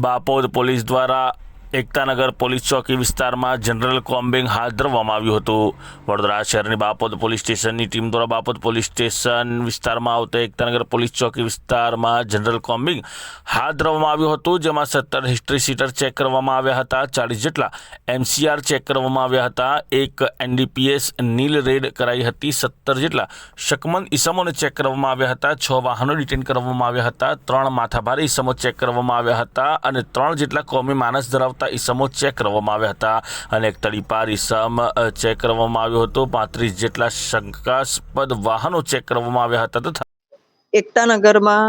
Bapod police દ્વારા Ektanagar police ચોકી વિસ્તારમાં જનરલ કોમ્બિંગ હાથ ધરવામાં આવ્યું હતું. વડોદરા શહેરની બાપોદ પોલીસ સ્ટેશનની ટીમ દ્વારા બાપોદ પોલીસ સ્ટેશન વિસ્તારમાં આવતા એકતાનગર પોલીસ ચોકી વિસ્તારમાં જનરલ કોમ્બિંગ હાથ ધરવામાં આવ્યું હતું, જેમાં સત્તર હિસ્ટ્રી સીટર ચેક કરવામાં આવ્યા હતા, ચાળીસ જેટલા એમસીઆર ચેક કરવામાં આવ્યા હતા, એક એનડીપીએસ નીલ રેડ કરાઈ હતી, સત્તર જેટલા શકમંદ ઈસમોને ચેક કરવામાં આવ્યા હતા, છ વાહનો ડિટેન કરવામાં આવ્યા હતા, ત્રણ માથાભારી ઈસમો ચેક કરવામાં આવ્યા હતા અને ત્રણ જેટલા કોમી માનસ ધરાવતા ઈસમો ચેક કરવામાં આવ્યા હતા અને એક તડીપાર ઈસમ ચેક કરવામાં આવ્યો હતો. પાંત્રીસ જેટલા શંકાસ્પદ વાહનો ચેક કરવામાં આવ્યા હતા તથા એકતાનગરમાં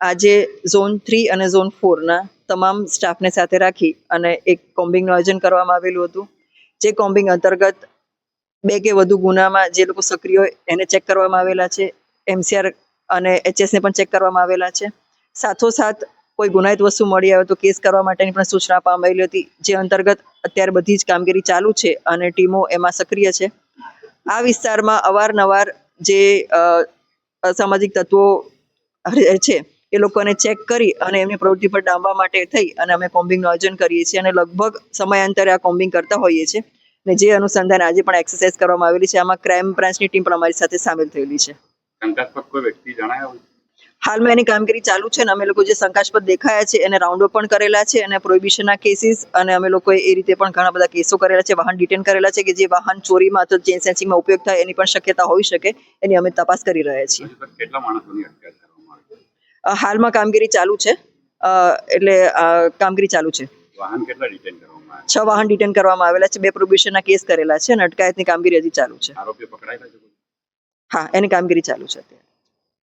આજે ઝોન થ્રી અને ઝોન ફોરના તમામ સ્ટાફને સાથે રાખી અને એક કોમ્બિંગનું આયોજન કરવામાં આવેલું હતું. જે કોમ્બિંગ અંતર્ગત બે કે વધુ ગુનામાં જે લોકો સક્રિય હોય એને ચેક કરવામાં આવેલા છે. એમસીઆર અને એચએસને પણ ચેક કરવામાં આવેલા છે. સાથોસાથ કોઈ ગુનાહિત વસ્તુ મળી આવે તો કેસ કરવા માટેની પણ સૂચના આવેલી હતી, જે અંતર્ગત અત્યારે બધી જ કામગીરી ચાલુ છે અને ટીમો એમાં સક્રિય છે. આ વિસ્તારમાં અવારનવાર જે અસામાજિક તત્વો છે, એ લોકોને ચેક કરી અને એમની પ્રવૃત્તિ પર ડામવા માટે થઈ અને અમે કોમ્બિંગનું આયોજન કરીએ છીએ અને લગભગ સમયાંતરે આ કોમ્બિંગ કરતા હોઈએ છીએ. ને જે અનુસંધાન આજે પણ એક્સરસાઇઝ કરવામાં આવેલી છે, આમાં ક્રાઇમ બ્રાન્ચની ટીમ પણ અમારી સાથે સામેલ થયેલી છે. શંકાસ્પદ કોઈ વ્યક્તિ જણાયો? હાલમાં એની કામગીરી ચાલુ છે અને અમે લોકો જે શંકાસ્પદ દેખાયા છે એને રાઉન્ડ પણ કરેલા છે અને પ્રોહિબિશનના કેસીસ અને અમે લોકોએ એ રીતે પણ ઘણા બધા કેસો કરેલા છે વાહન ડિટેન કરેલા છે કે જે વાહન ચોરીમાં અથવા ચેન સેન્સિંગમાં ઉપયોગ થાય એની પણ શક્યતા હોઈ શકે એની અમે તપાસ કરી રહ્યા છીએ. હાલમાં કામગીરી ચાલુ છે એટલે કામગીરી ચાલુ છે. વાહન કેટલા ડિટેન કરવામાં છ વાહન ડિટેન કરવામાં આવેલા છે બે પ્રોબિશનના કેસ કરેલા છે અને અટકાયતની કામગીરી હજી ચાલુ છે. આરોપીઓ પકડાયેલા છે હા એની કામગીરી ચાલુ છે અત્યારે.